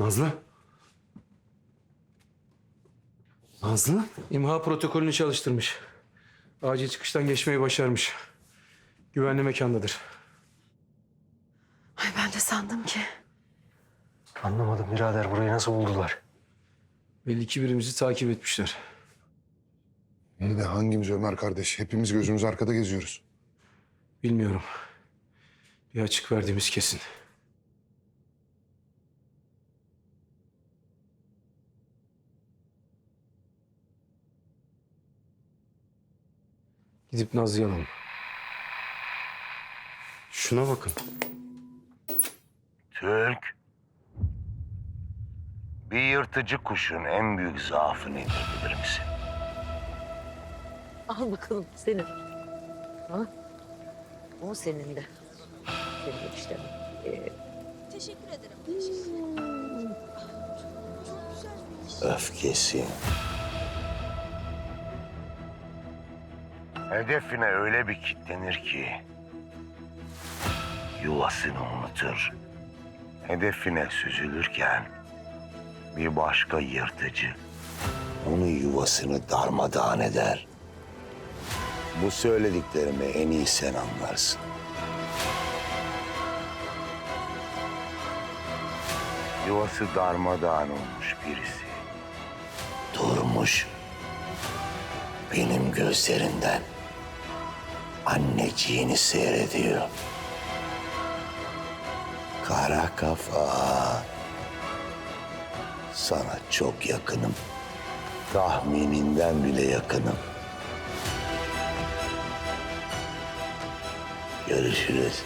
Nazlı? Nazlı? İmha protokolünü çalıştırmış. Acil çıkıştan geçmeyi başarmış. Güvenli mekandadır. Ay ben de sandım ki. Anlamadım birader burayı nasıl buldular? Belli ki birimizi takip etmişler. İyi de hangimiz Ömer kardeş? Hepimiz gözümüz arkada geziyoruz. Bilmiyorum. Bir açık verdiğimiz kesin. Gidip Nazlı'yı alalım. Şuna bakın. Türk. Bir yırtıcı kuşun en büyük zaafı nedir bilir misin? Al bakalım senin. Ha? O senin de. Senin işte. Ee, Teşekkür ederim. Teşekkür ederim. Öfkesi. Hedefine öyle bir kitlenir ki yuvasını unutur. Hedefine süzülürken bir başka yırtıcı onun yuvasını darmadağın eder. Bu söylediklerimi en iyi sen anlarsın. Yuvası darmadağın olmuş birisi. Durmuş. Benim gözlerimden anneciğini seyrediyor. Kara kafa. Sana çok yakınım. Tahmininden bile yakınım. Görüşürüz.